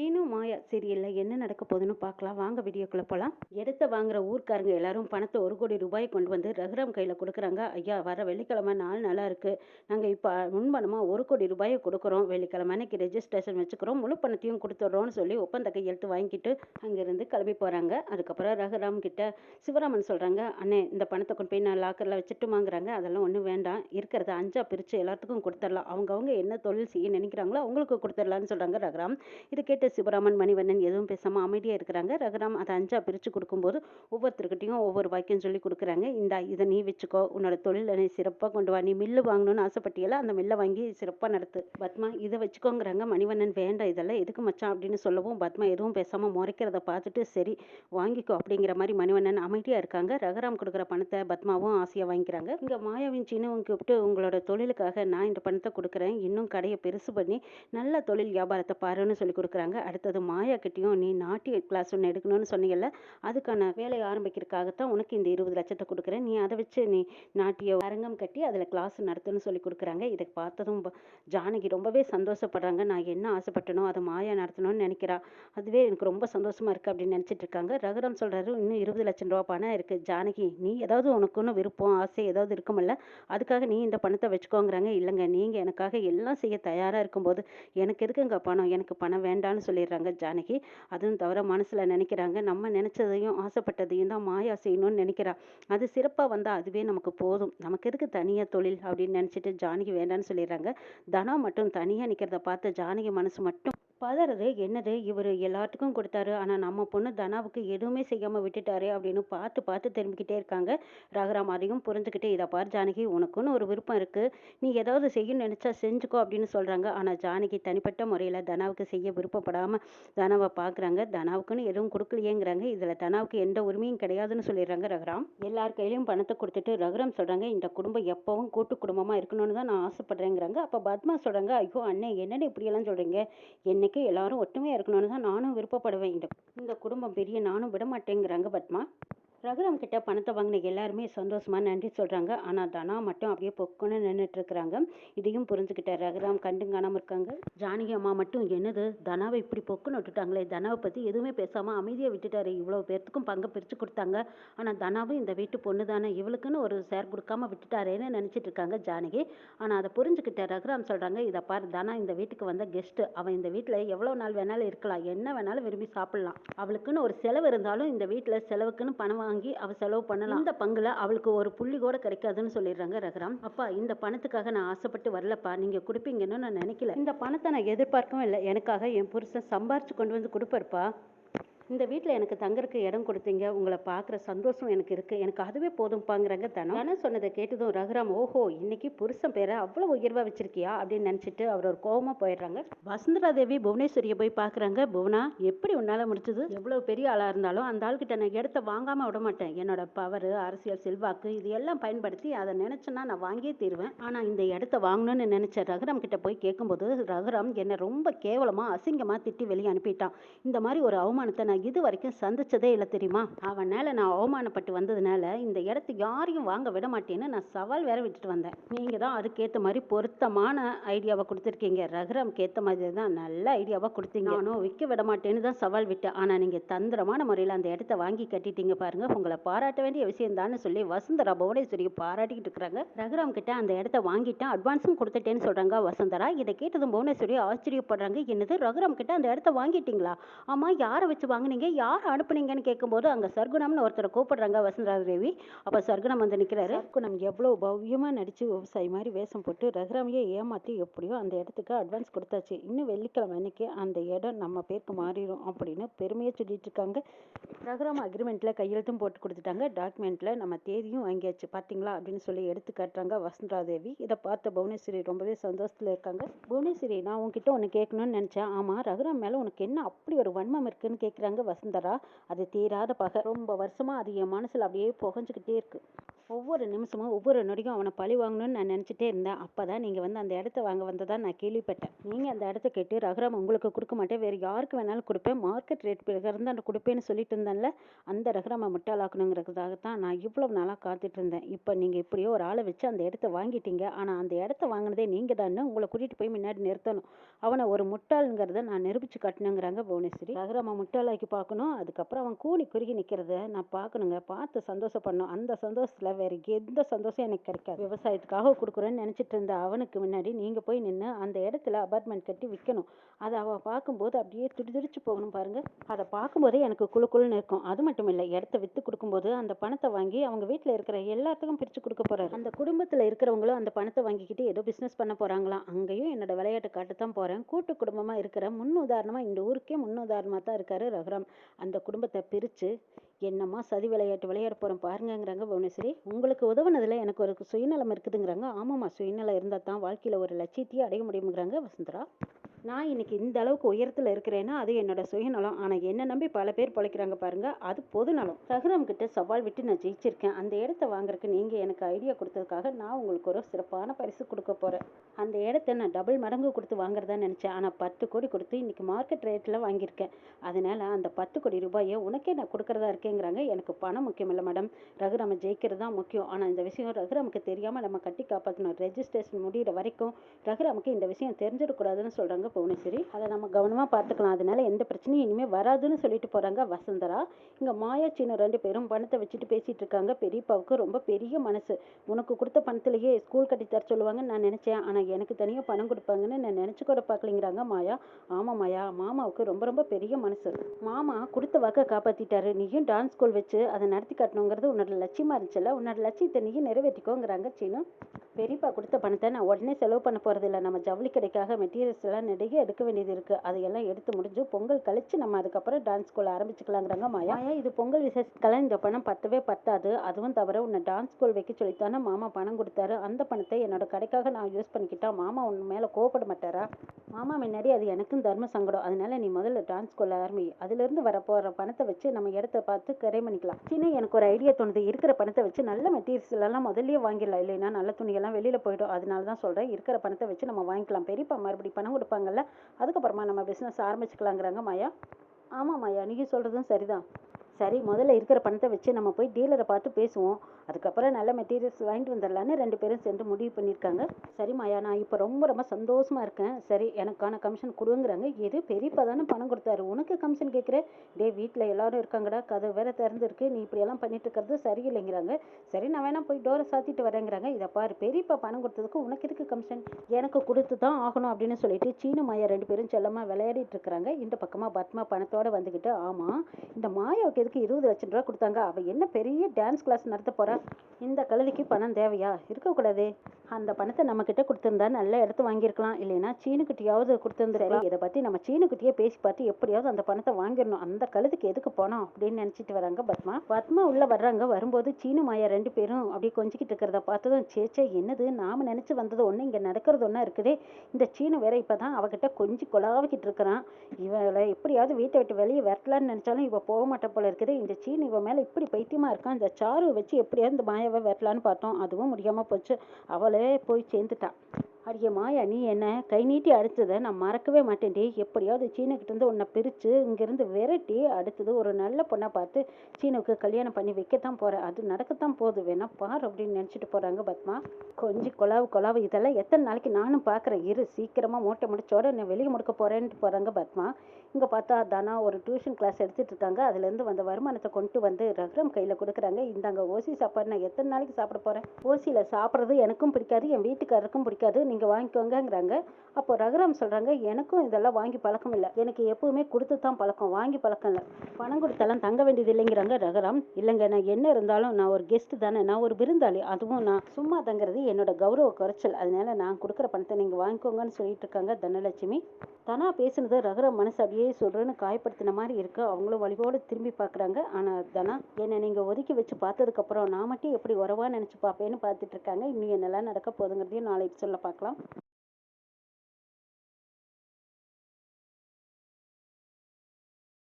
சீனு மாயா சீரியலில் என்ன நடக்க போகுதுன்னு பார்க்கலாம். வாங்க வீடியோக்குள்ளே போகலாம் எடுத்த வாங்குற ஊர்க்காரங்க எல்லாரும் பணத்தை ஒரு கோடி ரூபாய் கொண்டு வந்து ரகுராம் கையில் கொடுக்குறாங்க. ஐயா வர வெள்ளிக்கிழமை நாள் நல்லா இருக்குது நாங்கள் இப்போ முன்பணமாக ஒரு கோடி ரூபாயை கொடுக்குறோம். வெள்ளிக்கிழமை அன்னைக்கு ரெஜிஸ்ட்ரேஷன் வச்சுக்கிறோம். முழு பணத்தையும் கொடுத்துட்றோம்னு சொல்லி ஒப்பந்த கையெழுத்து வாங்கிட்டு அங்கேருந்து கிளம்பி போகிறாங்க அதுக்கப்புறம் ரகுராம் கிட்ட சிவராமன் சொல்கிறாங்க அண்ணே இந்த பணத்தை கொண்டு போய் நான் லாக்கரில் வச்சுட்டுமாங்கிறாங்க அதெல்லாம் ஒன்றும் வேண்டாம். இருக்கிறத அஞ்சா பிரித்து எல்லாத்துக்கும் கொடுத்துடலாம். அவங்கவுங்க என்ன தொழில் செய்ய நினைக்கிறாங்களோ அவங்களுக்கு கொடுத்துடலான்னு சொல்கிறாங்க ரகுராம். இது கேட்டு சிவராமன் மணிவண்ணன் எதுவும் பேசாமல் அமைதியாக இருக்கிறாங்க. ரகுராம் அதை அஞ்சா பிரித்து கொடுக்கும்போது ஒவ்வொருத்தருக்கிட்டையும் ஒவ்வொரு வாக்கியம் சொல்லி கொடுக்குறாங்க. இந்த இதை நீ வச்சுக்கோ. உன்னோட தொழிலை நீ சிறப்பாக கொண்டு வா. நீ மில்லு வாங்கணும்னு ஆசைப்பட்டியல அந்த மில்லை வாங்கி சிறப்பாக நடத்து. பத்மா இதை வச்சுக்கோங்கிறாங்க. மணிவண்ணன் வேண்டாம் இதெல்லாம் எதுக்கு மச்சான் அப்படின்னு சொல்லவும் பத்மா எதுவும் பேசாமல் முறைக்கிறத பார்த்துட்டு சரி வாங்கிக்கோ அப்படிங்கிற மாதிரி மணிவண்ணன் அமைதியாக இருக்காங்க. ரகுராம் கொடுக்குற பணத்தை பத்மாவும் ஆசையாக வாங்கிக்கிறாங்க. இங்கே மாயாவின் சீனவும் கூப்பிட்டு உங்களோட தொழிலுக்காக நான் இந்த பணத்தை கொடுக்குறேன். இன்னும் கடையை பெருசு பண்ணி நல்ல தொழில் வியாபாரத்தை பாருன்னு சொல்லி கொடுக்குறாங்க. அடுத்தது மாயா கிட்டேயும் நீ நாட்டிய கிளாஸ் ஒன்று எடுக்கணும்னு சொன்னீங்கல்ல அதுக்கான வேலையை ஆரம்பிக்கிறதுக்காகத்தான் உனக்கு இந்த இருபது லட்சத்தை கொடுக்குறேன். நீ அதை வச்சு நீ நாட்டிய அரங்கம் கட்டி அதில் கிளாஸ் நடத்துன்னு சொல்லி கொடுக்குறாங்க. இதை பார்த்ததும் ஜானகி ரொம்பவே சந்தோஷப்படுறாங்க. நான் என்ன ஆசைப்பட்டனோ அதை மாயா நடத்தணும்னு நினைக்கிறா. அதுவே எனக்கு ரொம்ப சந்தோஷமாக இருக்குது அப்படின்னு நினச்சிட்டு இருக்காங்க. ரகுராம் சொல்கிறாரு இன்னும் இருபது லட்சம் ரூபா பணம் இருக்குது ஜானகி நீ ஏதாவது உனக்கு விருப்பம் ஆசை ஏதாவது இருக்குமில்ல அதுக்காக நீ இந்த பணத்தை வச்சுக்கோங்கிறாங்க. இல்லைங்க நீங்கள் எனக்காக எல்லாம் செய்ய தயாராக இருக்கும்போது எனக்கு எதுக்குங்க பணம்? எனக்கு பணம் வேண்டாம்னு சொல்லிடுறாங்க ஜானகி. அதுவும் தவிர மனசுல நினைக்கிறாங்க. நம்ம நினைச்சதையும் ஆசைப்பட்டதையும் தான் மாயா செய்யணும்னு நினைக்கிறா. அது சிறப்பா வந்தா அதுவே நமக்கு போதும். நமக்கு எதுக்கு தனியா தொழில் அப்படின்னு நினைச்சிட்டு ஜானகி வேண்டாம்னு சொல்லிடுறாங்க. தனா மட்டும் தனியா நிற்கிறத பார்த்து ஜானகி மனசு மட்டும் பதறது என்னது? இவர் எல்லாத்துக்கும் கொடுத்தாரு. ஆனால் நம்ம பொண்ணு தனாவுக்கு எதுவுமே செய்யாமல் விட்டுட்டாரு அப்படின்னு பார்த்து பார்த்து திரும்பிக்கிட்டே இருக்காங்க. ரகுராம் அதையும் புரிஞ்சுக்கிட்டு இதை பார் ஜானகி உனக்குன்னு ஒரு விருப்பம் இருக்குது நீ ஏதாவது செய்யணும்னு நினச்சா செஞ்சுக்கோ அப்படின்னு சொல்கிறாங்க ஆனால் ஜானகி தனிப்பட்ட முறையில் தனாவுக்கு செய்ய விருப்பப்படாமல் தனாவை பார்க்குறாங்க. தனாவுக்குன்னு எதுவும் கொடுக்கலையேங்கிறாங்க. இதில் தனாவுக்கு எந்த உரிமையும் கிடையாதுன்னு சொல்லிடுறாங்க ரகுராம். எல்லார் கையிலையும் பணத்தை கொடுத்துட்டு ரகுராம் சொல்கிறாங்க இந்த குடும்பம் எப்போவும் கூட்டு குடும்பமாக இருக்கணும்னு தான் நான் ஆசைப்பட்றேங்கிறாங்க. அப்போ பத்மா சொல்கிறாங்க ஐயோ அண்ணே என்னென்ன இப்படியெல்லாம் சொல்கிறீங்க என்னை என்னைக்கு எல்லாரும் ஒற்றுமையாக இருக்கணும்னு தான் நானும் விருப்பப்படுவேன். இந்த இந்த குடும்பம் பெரிய நானும் விட மாட்டேங்கிறாங்க பத்மா. ரகுராம் கிட்ட பணத்தை வாங்கின எல்லாருமே சந்தோஷமா நன்றி சொல்றாங்க. ஆனா தனா மட்டும் அப்படியே பொக்குன்னு நின்றுட்டுருக்குறாங்க இதையும் புரிஞ்சுக்கிட்ட ரகுராம் கண்டும் இருக்காங்க. ஜானகி அம்மா மட்டும் என்னது? தனாவை இப்படி பொக்குன்னு விட்டுட்டாங்களே. தனாவை பத்தி எதுவுமே பேசாம அமைதியா விட்டுட்டாரு. இவ்வளவு பேர்த்துக்கும் பங்கு பிரிச்சு கொடுத்தாங்க. ஆனா தனாவும் இந்த வீட்டு பொண்ணு தானே இவளுக்குன்னு ஒரு சேர் கொடுக்காம விட்டுட்டாரேன்னு நினைச்சிட்டு இருக்காங்க ஜானகி. ஆனா அதை புரிஞ்சுக்கிட்ட ரகுராம் சொல்றாங்க இதை பாரு தனா இந்த வீட்டுக்கு வந்த கெஸ்ட் அவன் இந்த வீட்டுல எவ்வளவு நாள் வேணாலும் இருக்கலாம். என்ன வேணாலும் விரும்பி சாப்பிடலாம். அவளுக்குன்னு ஒரு செலவு இருந்தாலும் இந்த வீட்டுல செலவுக்குன்னு பணம் வாங்கி அவ செலவு பண்ணலாம். இந்த பங்குல அவளுக்கு ஒரு புள்ளி கூட கிடைக்காதுன்னு சொல்லிடுறாங்க ரகுராம். அப்பா இந்த பணத்துக்காக நான் ஆசைப்பட்டு வரலப்பா. நீங்க கொடுப்பீங்கன்னு நான் நினைக்கல. இந்த பணத்தை நான் எதிர்பார்க்கவும் இல்லை. எனக்காக என் புருஷன் சம்பாரிச்சு கொண்டு வந்து கொடுப்பாருப்பா. இந்த வீட்டில் எனக்கு தங்கறதுக்கு இடம் கொடுத்தீங்க உங்களை பார்க்குற சந்தோஷம் எனக்கு இருக்கு. எனக்கு அதுவே போதும்பாங்கிறாங்க தனம். தனம் சொன்னதை கேட்டதும் ரகுராம் ஓஹோ இன்னைக்கு புருஷன் பேரை அவ்வளோ உயர்வா வச்சிருக்கியா? அப்படின்னு நினச்சிட்டு அவர் ஒரு கோவமா போயிடுறாங்க. வசுந்தரா தேவி புவனேஸ்வரியை போய் பார்க்குறாங்க. புவனா எப்படி உன்னால முடிச்சது எவ்வளோ பெரிய ஆளா இருந்தாலும் அந்த ஆள்கிட்ட நான் இடத்த வாங்காம விட மாட்டேன். என்னோட பவர் அரசியல் செல்வாக்கு இது எல்லாம் பயன்படுத்தி அதை நினைச்சேன்னா நான் வாங்கியே தீருவேன். ஆனா இந்த இடத்த வாங்கணும்னு நினைச்ச ரகுராம் கிட்ட போய் கேட்கும்போது ரகுராம் என்னை ரொம்ப கேவலமா அசிங்கமா திட்டி வெளியே அனுப்பிட்டான். இந்த மாதிரி ஒரு அவமானத்தை நான் இது வரைக்கும் சந்திச்சதே இல்லை தெரியுமா? அவனால் நான் அவமானப்பட்டு வந்ததுனால இந்த இடத்த யாரையும் வாங்க விட மாட்டேன்னு நான் சவால் வேற விட்டுட்டு வந்தேன். நீங்கள் தான் அதுக்கேற்ற மாதிரி பொருத்தமான ஐடியாவை கொடுத்துருக்கீங்க. ரகுராம்க்கு ஏற்ற மாதிரி தான் நல்ல ஐடியாவாக கொடுத்தீங்க. நானும் விற்க விட மாட்டேன்னு தான் சவால் விட்டேன். ஆனால் நீங்கள் தந்திரமான முறையில் அந்த இடத்த வாங்கி கட்டிட்டீங்க பாருங்க. உங்களை பாராட்ட வேண்டிய விஷயம் சொல்லி வசுந்தரா புவனேஸ்வரியை பாராட்டிக்கிட்டு இருக்கிறாங்க. ரகுராம் கிட்ட அந்த இடத்த வாங்கிட்டேன். அட்வான்ஸும் கொடுத்துட்டேன்னு சொல்கிறாங்க வசுந்தரா. இதை கேட்டதும் புவனேஸ்வரி ஆச்சரியப்படுறாங்க. என்னது ரகுராம் கிட்ட அந்த இடத்த வாங்கிட்டீங்களா? ஆமாம் யாரை வச்சு வாங்க வாங்கினீங்க யார் அனுப்புனீங்கன்னு கேட்கும்போது அங்க சர்க்குணம்னு ஒருத்தரை கூப்பிடுறாங்க வசந்தரா தேவி அப்ப சர்க்குணம் வந்து நிக்கிறாரு. சர்க்குணம் எவ்வளவு பவ்யமா நடிச்சு விவசாயி மாதிரி வேஷம் போட்டு ரகுராமியை ஏமாத்தி எப்படியோ அந்த இடத்துக்கு அட்வான்ஸ் கொடுத்தாச்சு. இன்னும் வெள்ளிக்கிழமை அன்னைக்கு அந்த இடம் நம்ம பேருக்கு மாறிடும் அப்படின்னு பெருமையா சொல்லிட்டு இருக்காங்க. ரகுராம் அக்ரிமெண்ட்ல கையெழுத்தும் போட்டு கொடுத்துட்டாங்க. டாக்குமெண்ட்ல நம்ம தேதியும் வாங்கியாச்சு. பாத்தீங்களா? அப்படின்னு சொல்லி எடுத்து காட்டுறாங்க வசந்தரா தேவி இதை பார்த்த புவனேஸ்வரி ரொம்பவே சந்தோஷத்துல இருக்காங்க. புவனேஸ்வரி நான் உன்கிட்ட ஒன்று கேட்கணும்னு நினைச்சேன். ஆமா ரகுராம் மேல உனக்கு என்ன அப்படி ஒரு வன்மம் இருக்குன்னு வந்து வசுந்தரா? அது தீராத பகை. ரொம்ப வருஷமா அது என் மனசுல அப்படியே புகஞ்சுக்கிட்டே இருக்கு. ஒவ்வொரு நிமிஷமும் ஒவ்வொரு நொடியும் அவனை பழி வாங்கணும்னு நான் நினச்சிட்டே இருந்தேன். அப்போ தான் நீங்கள் வந்து அந்த இடத்த வாங்க வந்ததா நான் கேள்விப்பட்டேன். நீங்கள் அந்த இடத்த கேட்டு ரகுராம் உங்களுக்கு கொடுக்க மாட்டேன். வேறு யாருக்கு வேணாலும் கொடுப்பேன். மார்க்கெட் ரேட் பிறகு அந்த கொடுப்பேன்னு சொல்லிட்டு இருந்தேன்ல அந்த ரகுராமை முட்டாளாக்கணுங்கிறதுக்காக தான் நான் இவ்வளோ நாளாக காத்துட்டு இருந்தேன். இப்போ நீங்கள் இப்படியோ ஒரு ஆளை வச்சு அந்த இடத்த வாங்கிட்டீங்க. ஆனால் அந்த இடத்த வாங்கினதே நீங்கள் தான் உங்களை கூட்டிகிட்டு போய் முன்னாடி நிறுத்தணும். அவனை ஒரு முட்டாளுங்கிறத நான் நிரூபிச்சு காட்டணுங்கிறாங்க புவனேஸ்வரி. ரகுராமை முட்டாளாக்கி பார்க்கணும். அதுக்கப்புறம் அவன் கூனி குறுகி நிற்கிறத நான் பார்க்கணுங்க. பார்த்து சந்தோஷப்படணும். அந்த சந்தோஷத்தில் வேற எந்த சந்தோஷம் எனக்கு கிடைக்காது. விவசாயத்துக்காக கொடுக்குறேன்னு நினச்சிட்டு இருந்த அவனுக்கு முன்னாடி நீங்கள் போய் நின்று அந்த இடத்துல அபார்ட்மெண்ட் கட்டி விற்கணும் அதை அவள் பார்க்கும்போது அப்படியே துடிதுடிச்சு போகணும் பாருங்கள் அதை பார்க்கும்போதே எனக்கு குழு குழுன்னு இருக்கும். அது மட்டும் இல்லை இடத்த விற்று கொடுக்கும்போது அந்த பணத்தை வாங்கி அவங்க வீட்டில் இருக்கிற எல்லாத்துக்கும் பிரித்து கொடுக்க போகிறாரு அந்த குடும்பத்தில் இருக்கிறவங்களும் அந்த பணத்தை வாங்கிக்கிட்டு ஏதோ பிஸ்னஸ் பண்ண போகிறாங்களாம் அங்கேயும் என்னோட விளையாட்டு போகிறேன் போகிறேன் கூட்டு குடும்பமா இருக்கிற முன்னுதாரணமா இந்த ஊருக்கே முன்னுதாரணமா தான் இருக்காரு ரகுராம். அந்த குடும்பத்தை பிரிச்சு என்னம்மா சதி விளையாட்டு விளையாட போகிறோம் பாருங்கங்கிறாங்க புவனேஸ்வரி. உங்களுக்கு உதவுனதில் எனக்கு ஒரு சுயநலம் இருக்குதுங்கிறாங்க. ஆமாம்மா சுயநலம் இருந்தால் தான் வாழ்க்கையில் ஒரு லட்சியத்தையே அடைய முடியுங்கிறாங்க வசுந்தரா. நான் இன்னைக்கு இந்த அளவுக்கு உயரத்தில் இருக்கிறேன்னா அது என்னோட சுயநலம். ஆனால் என்னை நம்பி பல பேர் பிழைக்கிறாங்க பாருங்க அது பொதுநலம் சகுனம் கிட்ட சவால் விட்டு நான் ஜெயிச்சிருக்கேன். அந்த இடத்த வாங்குறதுக்கு நீங்கள் எனக்கு ஐடியா கொடுத்ததுக்காக நான் உங்களுக்கு ஒரு சிறப்பான பரிசு கொடுக்க போகிறேன் அந்த இடத்த நான் டபுள் மடங்கு கொடுத்து வாங்குறதா நினச்சேன். ஆனால் பத்து கோடி கொடுத்து இன்னைக்கு மார்க்கெட் ரேட்டில் வாங்கியிருக்கேன். அதனால அந்த பத்து கோடி ரூபாயை உனக்கே நான் கொடுக்கறதா இருக்கேங்கிறாங்க. எனக்கு பணம் முக்கியம் இல்லை மேடம் ரகுராம ஜெயிக்கிறது தான் முக்கியம். ஆனால் இந்த விஷயம் ரகுராமுக்கு தெரியாமல் நம்ம கட்டி காப்பாற்றணும் ரெஜிஸ்ட்ரேஷன் முடிகிற வரைக்கும் ரகுராமுக்கு இந்த விஷயம் தெரிஞ்சிடக்கூடாதுன்னு சொல்கிறாங்க புவனேஸ்வரி அதை நம்ம கவனமாக பார்த்துக்கலாம். அதனால எந்த பிரச்சனையும் இனிமேல் வராதுன்னு சொல்லிட்டு போகிறாங்க வசந்தரா. இங்கே மாயா சின்ன ரெண்டு பேரும் பணத்தை வச்சுட்டு பேசிட்டு இருக்காங்க. பெரியப்பாவுக்கு ரொம்ப பெரிய மனசு. உனக்கு கொடுத்த பணத்திலேயே ஸ்கூல் கட்டி தர சொல்லுவாங்கன்னு நான் நினச்சேன். ஆனால் எனக்கு தனியாக பணம் கொடுப்பாங்கன்னு நான் நினச்சி கூட பார்க்கலிங்கிறாங்க மாயா. ஆமாம் மாயா மாமாவுக்கு ரொம்ப ரொம்ப பெரிய மனசு. மாமா கொடுத்த வாக்கை காப்பாற்றிட்டாரு நீயும் டான்ஸ் ஸ்கூல் வச்சு அதை நடத்தி காட்டணுங்கிறது உன்னோட லட்சியமாக இருந்துச்சுல்ல? உன்னோட லட்சியத்தை நீயும் நிறைவேற்றிக்கோங்கிறாங்க சீனு. பெரியப்பா கொடுத்த பணத்தை நான் உடனே செலவு பண்ண போகிறது இல்லை. நம்ம ஜவுளி கடைக்காக மெட்டீரியல்ஸ் எல்லாம் நிறைய எடுக்க வேண்டியது இருக்குது அதையெல்லாம் எடுத்து முடிஞ்சு பொங்கல் கழிச்சு நம்ம அதுக்கப்புறம் டான்ஸ் ஸ்கூல் ஆரம்பிச்சுக்கலாங்கிறாங்க மாயா. மாயா இது பொங்கல் விசேஷத்துக்கெல்லாம் இந்த பணம் பத்தவே பத்தாது. அதுவும் தவிர உன்னை டான்ஸ் ஸ்கூல் வைக்க சொல்லித்தானே மாமா பணம் கொடுத்தாரு. அந்த பணத்தை என்னோட கடைக்காக நான் யூஸ் பண்ணிக்கிட்டா மாமா உன் மேலே கோவப்பட மாட்டாரா? மாமா முன்னாடி அது எனக்கும் தர்ம சங்கடம். அதனால நீ முதல்ல டான்ஸ் ஸ்கூல் ஆரம்பி அதுலேருந்து வர போகிற பணத்தை வச்சு நம்ம இடத்த பார்த்து கரை பண்ணிக்கலாம் சின்ன எனக்கு ஒரு ஐடியா தோணுது. இருக்கிற பணத்தை வச்சு நல்ல மெட்டீரியல்ஸ் எல்லாம் முதல்லயே வாங்கிடலாம். இல்லைன்னா நல்ல துணியெல்லாம் வெளியில் போயிடும். அதனால தான் சொல்கிறேன் இருக்கிற பணத்தை வச்சு நம்ம வாங்கிக்கலாம். பெரியப்பா மறுபடி பணம் கொடுப்பாங்கல்ல அதுக்கப்புறமா நம்ம பிஸ்னஸ் ஆரம்பிச்சுக்கலாங்கிறாங்க மாயா. ஆமாம் மாயா நீங்கள் சொல்கிறதும் சரிதான். சரி முதல்ல இருக்கிற பணத்தை வச்சு நம்ம போய் டீலரை பார்த்து பேசுவோம். அதுக்கப்புறம் நல்ல மெட்டீரியல்ஸ் வாங்கிட்டு வந்துடலான்னு ரெண்டு பேரும் சேர்ந்து முடிவு பண்ணியிருக்காங்க. சரி மாயா நான் இப்போ ரொம்ப ரொம்ப சந்தோஷமாக இருக்கேன். சரி எனக்கான கமிஷன் கொடுங்கிறாங்க. எது பெரியப்பா தானே பணம் கொடுத்தாரு. உனக்கு கமிஷன் கேட்குற டே வீட்டில் எல்லாரும் இருக்காங்கடா. கதை வேற திறந்துருக்கு. நீ இப்படியெல்லாம் பண்ணிட்டு இருக்கிறது சரியில்லைங்கிறாங்க. சரி நான் வேணா போய் டோரை சாத்திட்டு வரேங்கிறாங்க. இதை பாரு பெரியப்பா பணம் கொடுத்ததுக்கு உனக்கு எதுக்கு கமிஷன் எனக்கு கொடுத்து தான் ஆகணும் அப்படின்னு சொல்லிட்டு சீன மாயா ரெண்டு பேரும் செல்லமாக விளையாடிட்டு இருக்கிறாங்க. இந்த பக்கமாக பத்மா பணத்தோட வந்துக்கிட்டு ஆமாம் இந்த மாயாவுக்கு எதுக்கு இருபது லட்சம் ரூபா கொடுத்தாங்க. அவ என்ன பெரிய டான்ஸ் கிளாஸ் நடத்த போறா? இந்த கழுதைக்கு பணம் தேவையா? இருக்கக்கூடாதே. அந்த பணத்தை நம்ம கிட்ட கொடுத்திருந்தா நல்ல இடத்து வாங்கியிருக்கலாம். இல்லைன்னா சீனுக்கிட்டையாவது கொடுத்துருந்துருக்கலாம். இதை பத்தி நம்ம சீனுக்கிட்டயே பேசி பார்த்து எப்படியாவது அந்த பணத்தை வாங்கிடணும். அந்த கழுதுக்கு எதுக்கு போனோம் அப்படின்னு நினைச்சிட்டு வராங்க பத்மா. பத்மா உள்ள வர்றாங்க. வரும்போது சீனு மாயா ரெண்டு பேரும் அப்படியே கொஞ்சிக்கிட்டு இருக்கிறத பார்த்ததும் சேச்சே என்னது? நாம நினைச்சு வந்தது ஒண்ணு இங்க நடக்கிறது ஒண்ணா இருக்குதே. இந்த சீனு வேற இப்பதான் அவகிட்ட கொஞ்சி கொலாவிக்கிட்டு இருக்கிறான். இவளை எப்படியாவது வீட்டை விட்டு வெளியே விரட்டலான்னு நினைச்சாலும் இவ போக மாட்டா போல இருக்குது இந்த சீனி இவன் மேலே இப்படி பைத்தியமாக இருக்கான் இந்த சாரு வச்சு எப்படியாவது இந்த மாயாவை வரலான்னு பார்த்தோம் அதுவும் முடியாமல் போச்சு. அவளே போய் சேர்ந்துட்டா. அடியே மாயா நீ என்ன? கை நீட்டி அடித்ததை நான் மறக்கவே மாட்டேன்டி எப்படியாவது சீனுக்கிட்ட இருந்து உன்னை பிரித்து இங்கேருந்து விரட்டி அடுத்தது ஒரு நல்ல பொண்ணை பார்த்து சீனுக்கு கல்யாணம் பண்ணி வைக்கத்தான் போகிறேன் அது நடக்கத்தான் போகுது. வேணா பார் அப்படின்னு நினச்சிட்டு போகிறாங்க பத்மா. கொஞ்சம் கொலாவு கொலாவு இதெல்லாம் எத்தனை நாளைக்கு நானும் பார்க்குறேன். இரு சீக்கிரமாக மூட்டை முடிச்சோட நான் வெளியே முடுக்க போகிறேன்ட்டு போகிறாங்க பத்மா. இங்கே பார்த்தா தானா ஒரு டியூஷன் கிளாஸ் எடுத்துகிட்டு இருக்காங்க. அதுலேருந்து வந்த வருமானத்தை கொண்டு வந்து ரகுரம் கையில் கொடுக்குறாங்க. இந்தாங்க ஓசி சாப்பாடு நான் எத்தனை நாளைக்கு சாப்பிட போகிறேன் ஓசியில் சாப்பிட்றது எனக்கும் பிடிக்காது என் வீட்டுக்காரருக்கும் பிடிக்காது. நீங்கள் வாங்கிக்கோங்கங்கிறாங்க. அப்போ ரகுராம் சொல்கிறாங்க எனக்கும் இதெல்லாம் வாங்கி பழக்கம் இல்லை. எனக்கு எப்பவுமே கொடுத்து தான் பழக்கம். வாங்கி பழக்கம் இல்லை. பணம் கொடுத்தாலும் தங்க வேண்டியது இல்லைங்கிறாங்க ரகுராம். இல்லைங்க நான் என்ன இருந்தாலும் நான் ஒரு கெஸ்ட் தானே. நான் ஒரு விருந்தாளி. அதுவும் நான் சும்மா தங்குறது என்னோட கௌரவ குறைச்சல். அதனால நான் கொடுக்குற பணத்தை நீங்கள் வாங்கிக்கோங்கன்னு சொல்லிட்டு இருக்காங்க தனலட்சுமி. தனா பேசுனது ரகுராம் மனசு அப்படியே சொல்கிறேன்னு காயப்படுத்தின மாதிரி இருக்கு. அவங்களும் வழிவோடு திரும்பி பார்க்குறாங்க ஆனால் தனா என்னை நீங்கள் ஒதுக்கி வச்சு பார்த்ததுக்கப்புறம் நான் மட்டும் எப்படி உறவா நினச்சி பார்ப்பேன்னு பார்த்துட்டு இருக்காங்க. இன்னும் என்னெல்லாம் நடக்க போகுதுங்கிறதையும் நாளைக்கு சொல்ல பார்க்கலாம்